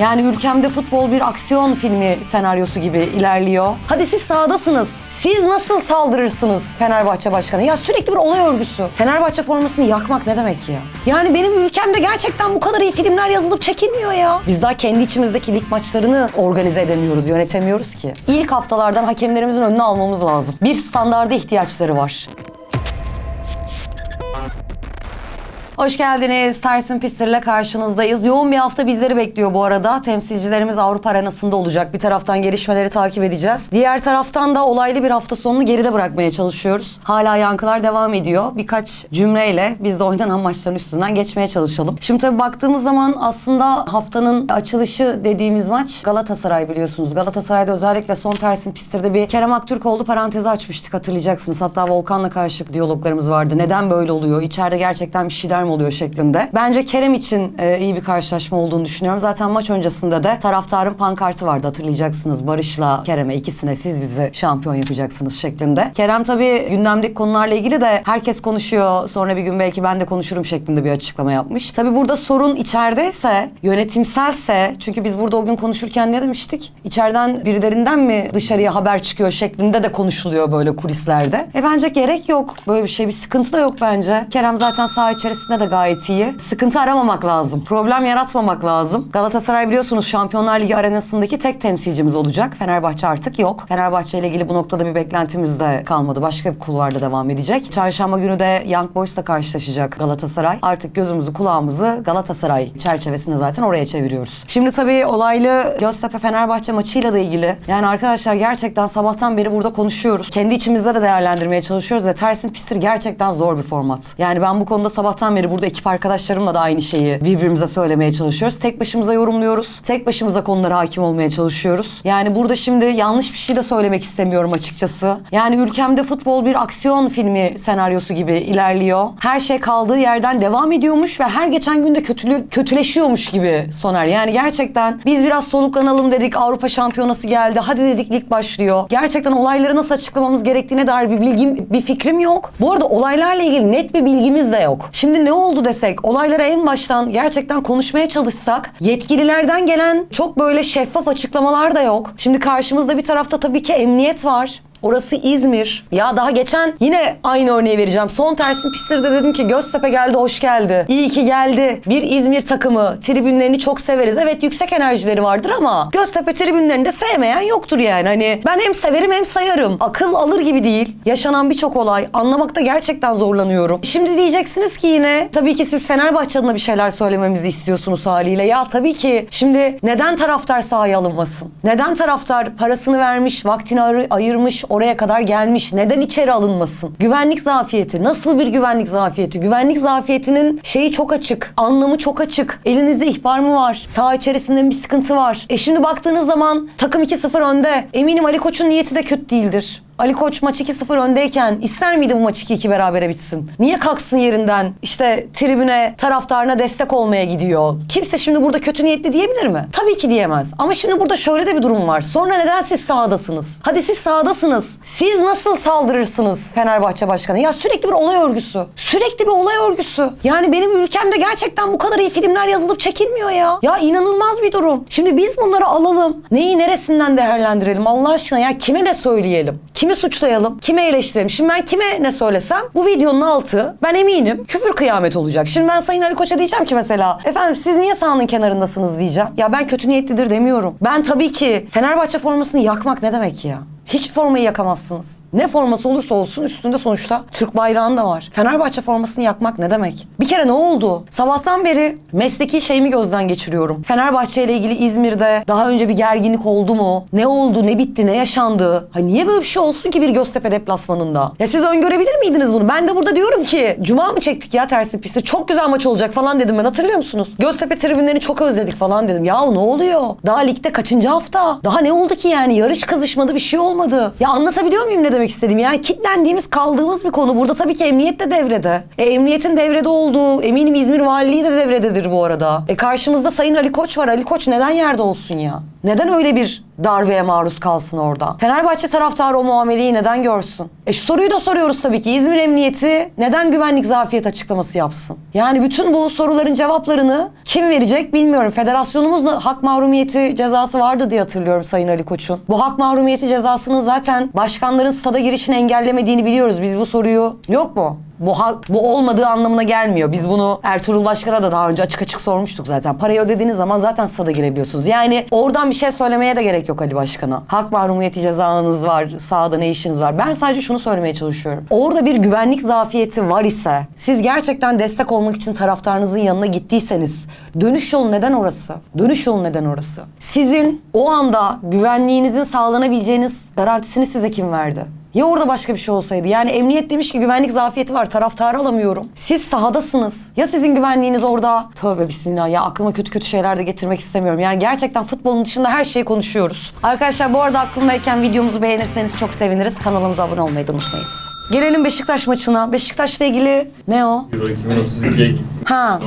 Yani ülkemde futbol bir aksiyon filmi senaryosu gibi ilerliyor. Hadi siz sahadasınız. Siz nasıl saldırırsınız Fenerbahçe Başkanı? Ya sürekli bir olay örgüsü. Fenerbahçe formasını yakmak ne demek ya? Yani benim ülkemde gerçekten bu kadar iyi filmler yazılıp çekilmiyor ya. Biz daha kendi içimizdeki lig maçlarını organize edemiyoruz, yönetemiyoruz ki. İlk haftalardan hakemlerimizin önüne almamız lazım. Bir standarda ihtiyaçları var. Hoş geldiniz. Tersin Pistir'le karşınızdayız. Yoğun bir hafta bizleri bekliyor bu arada. Temsilcilerimiz Avrupa arenasında olacak. Bir taraftan gelişmeleri takip edeceğiz. Diğer taraftan da olaylı bir hafta sonunu geride bırakmaya çalışıyoruz. Hala yankılar devam ediyor. Birkaç cümleyle biz de oynanan maçların üstünden geçmeye çalışalım. Şimdi tabii baktığımız zaman aslında haftanın açılışı dediğimiz maç Galatasaray biliyorsunuz. Galatasaray'da özellikle son Tersin Pistir'de bir Kerem Aktürkoğlu parantezi açmıştık hatırlayacaksınız. Hatta Volkan'la karşılık diyaloglarımız vardı. Neden böyle oluyor? İçeride gerçekten bir şeyler mi oluyor şeklinde. Bence Kerem için e, iyi bir karşılaşma olduğunu düşünüyorum. Zaten maç öncesinde de taraftarın pankartı vardı hatırlayacaksınız. Barış'la Kerem'e ikisine siz bizi şampiyon yapacaksınız şeklinde. Kerem tabii gündemdeki konularla ilgili de herkes konuşuyor. Sonra bir gün belki ben de konuşurum şeklinde bir açıklama yapmış. Tabii burada sorun içerideyse, yönetimselse çünkü biz burada o gün konuşurken ne demiştik? İçeriden birilerinden mi dışarıya haber çıkıyor şeklinde de konuşuluyor böyle kulislerde. E bence gerek yok. Böyle bir şey bir sıkıntı da yok bence. Kerem zaten saha içerisinde de gayet iyi. Sıkıntı aramamak lazım. Problem yaratmamak lazım. Galatasaray biliyorsunuz Şampiyonlar Ligi arenasındaki tek temsilcimiz olacak. Fenerbahçe artık yok. Fenerbahçe ile ilgili bu noktada bir beklentimiz de kalmadı. Başka bir kulvarda devam edecek. Çarşamba günü de Young Boys'la karşılaşacak Galatasaray. Artık gözümüzü kulağımızı Galatasaray çerçevesinde zaten oraya çeviriyoruz. Şimdi tabii olaylı Göztepe Fenerbahçe maçıyla da ilgili. Yani arkadaşlar gerçekten sabahtan beri burada konuşuyoruz. Kendi içimizde de değerlendirmeye çalışıyoruz ve Tersin Pistir gerçekten zor bir format. Yani ben bu konuda sabahtan beri burada ekip arkadaşlarımla da aynı şeyi birbirimize söylemeye çalışıyoruz. Tek başımıza yorumluyoruz. Tek başımıza konulara hakim olmaya çalışıyoruz. Yani burada şimdi yanlış bir şey de söylemek istemiyorum açıkçası. Yani ülkemde futbol bir aksiyon filmi senaryosu gibi ilerliyor. Her şey kaldığı yerden devam ediyormuş ve her geçen günde kötülü, kötüleşiyormuş gibi Soner. Yani gerçekten biz biraz soluklanalım dedik. Avrupa Şampiyonası geldi. Hadi dedik lig başlıyor. Gerçekten olayları nasıl açıklamamız gerektiğine dair bir bilgim, bir fikrim yok. Bu arada olaylarla ilgili net bir bilgimiz de yok. Şimdi ne oldu desek, olaylara en baştan gerçekten konuşmaya çalışsak, yetkililerden gelen çok böyle şeffaf açıklamalar da yok. Şimdi karşımızda bir tarafta tabii ki emniyet var. Orası İzmir. Ya daha geçen yine aynı örneği vereceğim. Son tersin pistirde dedim ki Göztepe geldi hoş geldi. İyi ki geldi. Bir İzmir takımı. Tribünlerini çok severiz. Evet yüksek enerjileri vardır ama Göztepe tribünlerini de sevmeyen yoktur yani. Hani ben hem severim hem sayarım. Akıl alır gibi değil. Yaşanan birçok olay. Anlamakta gerçekten zorlanıyorum. Şimdi diyeceksiniz ki yine tabii ki siz Fenerbahçe adına bir şeyler söylememizi istiyorsunuz haliyle. Ya tabii ki şimdi neden taraftar sahaya alınmasın? Neden taraftar parasını vermiş, vaktini ayır- ayırmış, oraya kadar gelmiş. Neden içeri alınmasın? Güvenlik zafiyeti. Nasıl bir güvenlik zafiyeti? Güvenlik zafiyetinin şeyi çok açık. Anlamı çok açık. Elinizde ihbar mı var? Sağ içerisinde bir sıkıntı var. E şimdi baktığınız zaman takım 2-0 önde. Eminim Ali Koç'un niyeti de kötü değildir. Ali Koç maç 2-0 öndeyken ister miydi bu maç 2-2 berabere bitsin? Niye kalksın yerinden işte tribüne taraftarına destek olmaya gidiyor? Kimse şimdi burada kötü niyetli diyebilir mi? Tabii ki diyemez. Ama şimdi burada şöyle de bir durum var. Sonra neden siz sahadasınız? Hadi siz sahadasınız. Siz nasıl saldırırsınız Fenerbahçe Başkanı? Ya sürekli bir olay örgüsü. Sürekli bir olay örgüsü. Yani benim ülkemde gerçekten bu kadar iyi filmler yazılıp çekilmiyor ya. Ya inanılmaz bir durum. Şimdi biz bunları alalım. Neyi neresinden değerlendirelim Allah aşkına ya kime ne söyleyelim? Kimi suçlayalım? Kime eleştirelim? Şimdi ben kime ne söylesem bu videonun altı ben eminim küfür kıyamet olacak. Şimdi ben Sayın Ali Koç'a diyeceğim ki mesela efendim siz niye sahanın kenarındasınız diyeceğim. Ya ben kötü niyetlidir demiyorum. Ben tabii ki Fenerbahçe formasını yakmak ne demek ya? Hiç formayı yakamazsınız. Ne forması olursa olsun üstünde sonuçta Türk bayrağın da var. Fenerbahçe formasını yakmak ne demek? Bir kere ne oldu? Sabahtan beri mesleki şeyimi gözden geçiriyorum. Fenerbahçe ile ilgili İzmir'de daha önce bir gerginlik oldu mu? Ne oldu, ne bitti, ne yaşandı? Ha niye böyle bir şey olsun ki bir Göztepe deplasmanında? Ya siz öngörebilir miydiniz bunu? Ben de burada diyorum ki Cuma mı çektik ya tersi pisti? Çok güzel maç olacak falan dedim ben hatırlıyor musunuz? Göztepe tribünlerini çok özledik falan dedim. Ya ne oluyor? Daha ligde kaçıncı hafta? Daha ne oldu ki yani? Yarış kızışmadı bir şey olmadı. Ya anlatabiliyor muyum ne demek istediğimi? Yani kitlendiğimiz kaldığımız bir konu. Burada tabii ki emniyet de devrede. E, emniyetin devrede olduğu eminim İzmir Valiliği de devrededir bu arada. E, karşımızda Sayın Ali Koç var. Ali Koç neden yerde olsun ya? Neden öyle bir darbeye maruz kalsın orada? Fenerbahçe taraftarı o muameleyi neden görsün? E şu soruyu da soruyoruz tabii ki. İzmir Emniyeti neden güvenlik zafiyet açıklaması yapsın? Yani bütün bu soruların cevaplarını kim verecek bilmiyorum. Federasyonumuz hak mahrumiyeti cezası vardı diye hatırlıyorum Sayın Ali Koç'un. Bu hak mahrumiyeti cezasının zaten başkanların stada girişini engellemediğini biliyoruz. Biz bu soruyu yok mu? Bu, bu olmadığı anlamına gelmiyor. Biz bunu Ertuğrul Başkan'a da daha önce açık açık sormuştuk zaten. Parayı ödediğiniz zaman zaten stada girebiliyorsunuz. Yani oradan bir şey söylemeye de gerek yok Ali Başkan'a. Hak mahrumiyeti cezanız var, sahada ne işiniz var. Ben sadece şunu söylemeye çalışıyorum. Orada bir güvenlik zafiyeti var ise, siz gerçekten destek olmak için taraftarınızın yanına gittiyseniz, dönüş yolu neden orası? Dönüş yolu neden orası? Sizin o anda güvenliğinizin sağlanabileceğiniz garantisini size kim verdi? Ya orada başka bir şey olsaydı? Yani emniyet demiş ki güvenlik zafiyeti var. Taraftarı alamıyorum. Siz sahadasınız. Ya sizin güvenliğiniz orada? Tövbe bismillah ya aklıma kötü kötü şeyler de getirmek istemiyorum. Yani gerçekten futbolun dışında her şeyi konuşuyoruz. Arkadaşlar bu arada aklımdayken videomuzu beğenirseniz çok seviniriz. Kanalımıza abone olmayı da unutmayınız. Gelelim Beşiktaş maçına. Beşiktaş'la ilgili ne o? Euro 2032'ye gitmek Ha.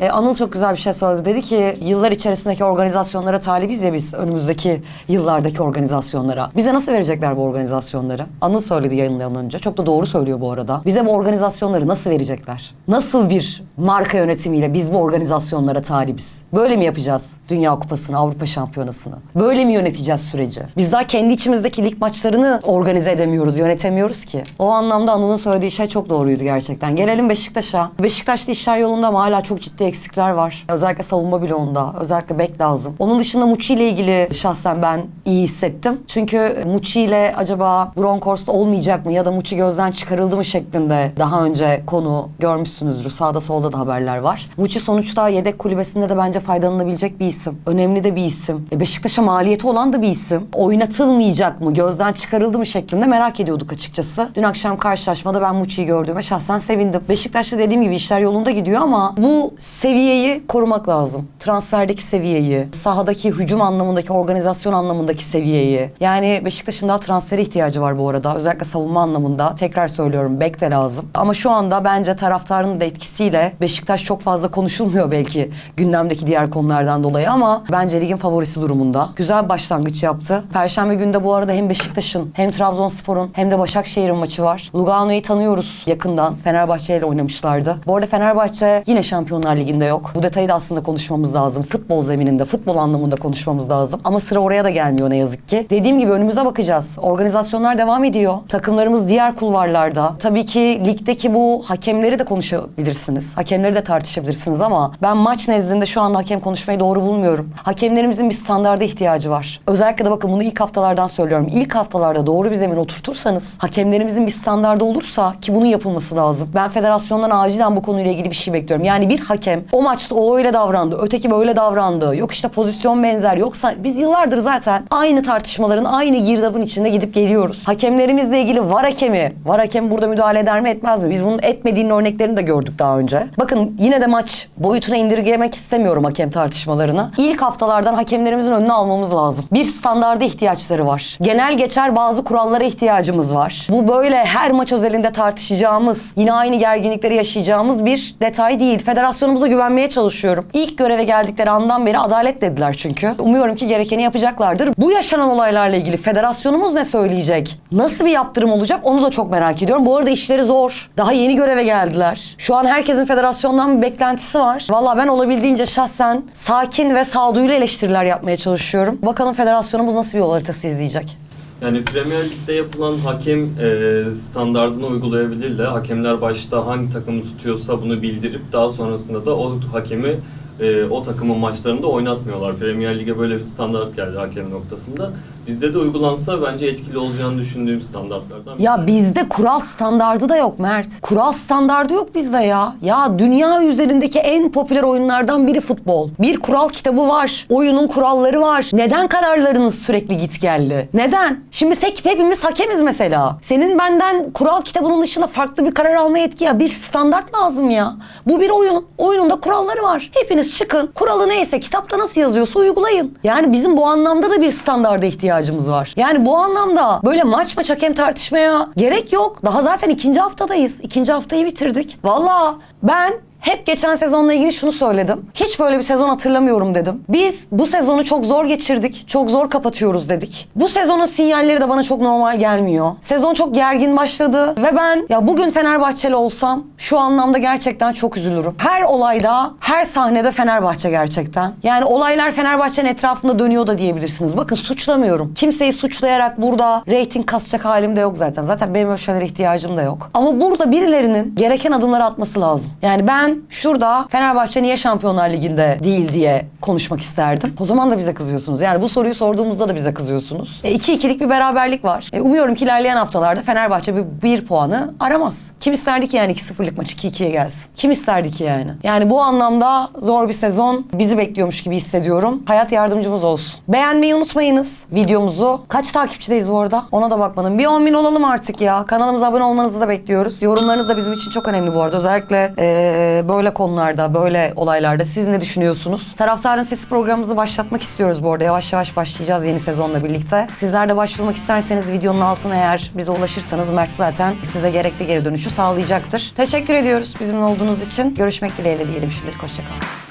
E, Anıl çok güzel bir şey söyledi. Dedi ki yıllar içerisindeki organizasyonlara talibiz ya biz önümüzdeki yıllardaki organizasyonlara. Bize nasıl verecekler bu organizasyonları? Anıl söyledi yayınlayan önce. Çok da doğru söylüyor bu arada. Bize bu organizasyonları nasıl verecekler? Nasıl bir marka yönetimiyle biz bu organizasyonlara talibiz? Böyle mi yapacağız Dünya Kupası'nı, Avrupa Şampiyonası'nı? Böyle mi yöneteceğiz süreci? Biz daha kendi içimizdeki lig maçlarını organize edemiyoruz, yönetemiyoruz ki. O anlamda Anıl'ın söylediği şey çok doğruydu gerçekten. Gelelim Beşiktaş'a. Beşiktaş'ta işler yolunda ama hala çok ciddi eksikler var. Özellikle savunma bloğunda. Özellikle bek lazım. Onun dışında Muçi ile ilgili şahsen ben iyi hissettim. Çünkü Muçi ile acaba Bronkhorst olmayacak mı ya da Muçi gözden çıkarıldı mı şeklinde daha önce konu görmüşsünüzdür. Sağda solda da haberler var. Muçi sonuçta yedek kulübesinde de bence faydalanılabilecek bir isim. Önemli de bir isim. E Beşiktaş'a maliyeti olan da bir isim. Oynatılmayacak mı, gözden çıkarıldı mı şeklinde merak ediyorduk açıkçası. Dün akşam karşılaşmada ben Muçi'yi gördüğüme şahsen sevindim. Beşiktaş'ta dediğim gibi işler yolunda gidiyor ama bu seviyeyi korumak lazım. Transferdeki seviyeyi, sahadaki hücum anlamındaki, organizasyon anlamındaki seviyeyi. Yani Beşiktaş'ın daha transfere ihtiyacı var bu arada. Özellikle savunma anlamında. Tekrar söylüyorum bek de lazım. Ama şu anda bence taraftarın da etkisiyle Beşiktaş çok fazla konuşulmuyor belki gündemdeki diğer konulardan dolayı ama bence ligin favorisi durumunda. Güzel başlangıç yaptı. Perşembe günde bu arada hem Beşiktaş'ın hem Trabzonspor'un hem de Başakşehir'in maçı var. Lugano'yu tanıyoruz yakından. Fenerbahçe ile oynamışlardı. Bu arada Fenerbahçe yine Şampiyonlar Ligi'nde yok. Bu detayı da aslında konuşmamız lazım. Futbol zemininde, futbol anlamında konuşmamız lazım. Ama sıra oraya da gelmiyor ne yazık ki. Dediğim gibi önümüze bakacağız. Organizasyonlar devam ediyor. Takımlarımız diğer kulvarlarda. Tabii ki ligdeki bu hakemleri de konuşabilirsiniz. Hakemleri de tartışabilirsiniz ama ben maç nezdinde şu anda hakem konuşmayı doğru bulmuyorum. Hakemlerimizin bir standarda ihtiyacı var. Özellikle de bakın bunu ilk haftalardan söylüyorum. İlk haftalarda doğru bir zemin oturtursanız hakemlerimizin bir standardı olursa ki bunun yapılması lazım. Ben federasyondan acilen bu konuyla ilgili bir şey bekliyorum. Yani bir hakem o maçta o öyle davrandı, öteki böyle davrandı. Yok işte pozisyon benzer. Yoksa biz yıllardır zaten aynı tartışmaların aynı girdabın içinde gidip geliyoruz. Hakemlerimizle ilgili var hakemi. Var hakem burada müdahale eder mi etmez mi? Biz bunun etmediğinin örneklerini de gördük daha önce. Bakın yine de maç boyutuna indirgemek istemiyorum hakem tartışmalarını. İlk haftalardan hakemlerimizin önüne almamız lazım. Bir standarda ihtiyaçları var. Genel geçer bazı kurallara ihtiyacımız var. Bu böyle her maç özelinde tartışacağımız, yine aynı gerginlikleri yaşayacağımız bir detay değil. Federasyonumuza güvenmeye çalışıyorum. İlk göreve geldikleri andan beri adalet dediler çünkü. Umuyorum ki gerekeni yapacaklardır. Bu yaşanan olaylarla ilgili federasyonumuz ne söyleyecek? Nasıl bir yaptırım olacak onu da çok merak ediyorum. Bu arada işleri zor. Daha yeni göreve geldiler. Şu an herkesin federasyondan bir beklentisi var. Valla ben olabildiğince şahsen sakin ve sağduyulu eleştiriler yapmaya çalışıyorum. Bakalım federasyonumuz nasıl bir yol haritası izleyecek? Yani Premier Lig'de yapılan hakem e, standartını uygulayabilirler. Hakemler başta hangi takımı tutuyorsa bunu bildirip daha sonrasında da o hakemi e, o takımın maçlarında oynatmıyorlar. Premier Lig'e böyle bir standart geldi hakem noktasında. Bizde de uygulansa bence etkili olacağını düşündüğüm standartlardan bir Ya bizde kural standardı da yok Mert. Kural standardı yok bizde ya. Ya dünya üzerindeki en popüler oyunlardan biri futbol. Bir kural kitabı var. Oyunun kuralları var. Neden kararlarınız sürekli git geldi? Neden? Şimdi sek hepimiz hakemiz mesela. Senin benden kural kitabının dışında farklı bir karar alma yetki ya. Bir standart lazım ya. Bu bir oyun. Oyunun da kuralları var. Hepiniz çıkın. Kuralı neyse kitapta nasıl yazıyorsa uygulayın. Yani bizim bu anlamda da bir standarda ihtiyacımız var. Yani bu anlamda böyle maç maç hakem tartışmaya gerek yok. Daha zaten ikinci haftadayız. İkinci haftayı bitirdik. Valla ben hep geçen sezonla ilgili şunu söyledim. Hiç böyle bir sezon hatırlamıyorum dedim. Biz bu sezonu çok zor geçirdik. Çok zor kapatıyoruz dedik. Bu sezonun sinyalleri de bana çok normal gelmiyor. Sezon çok gergin başladı ve ben ya bugün Fenerbahçeli olsam şu anlamda gerçekten çok üzülürüm. Her olayda, her sahnede Fenerbahçe gerçekten. Yani olaylar Fenerbahçe'nin etrafında dönüyor da diyebilirsiniz. Bakın suçlamıyorum. Kimseyi suçlayarak burada reyting kasacak halim de yok zaten. Zaten benim öyle şeylere ihtiyacım da yok. Ama burada birilerinin gereken adımları atması lazım. Yani ben şurada Fenerbahçe niye Şampiyonlar Ligi'nde değil diye konuşmak isterdim. O zaman da bize kızıyorsunuz. Yani bu soruyu sorduğumuzda da bize kızıyorsunuz. 2-2'lik bir beraberlik var. E, umuyorum ki ilerleyen haftalarda Fenerbahçe bir, bir puanı aramaz. Kim isterdi ki yani 2-0'lık maç 2-2'ye gelsin? Kim isterdi ki yani? Yani bu anlamda zor bir sezon bizi bekliyormuş gibi hissediyorum. Hayat yardımcımız olsun. Beğenmeyi unutmayınız videomuzu. Kaç takipçideyiz bu arada? Ona da bakmadım. Bir 10 bin olalım artık ya. Kanalımıza abone olmanızı da bekliyoruz. Yorumlarınız da bizim için çok önemli bu arada. Özellikle eee, böyle konularda, böyle olaylarda siz ne düşünüyorsunuz? Taraftarın Sesi programımızı başlatmak istiyoruz bu arada. Yavaş yavaş başlayacağız yeni sezonla birlikte. Sizler de başvurmak isterseniz videonun altına eğer bize ulaşırsanız Mert zaten size gerekli geri dönüşü sağlayacaktır. Teşekkür ediyoruz bizimle olduğunuz için. Görüşmek dileğiyle diyelim şimdilik. Hoşçakalın.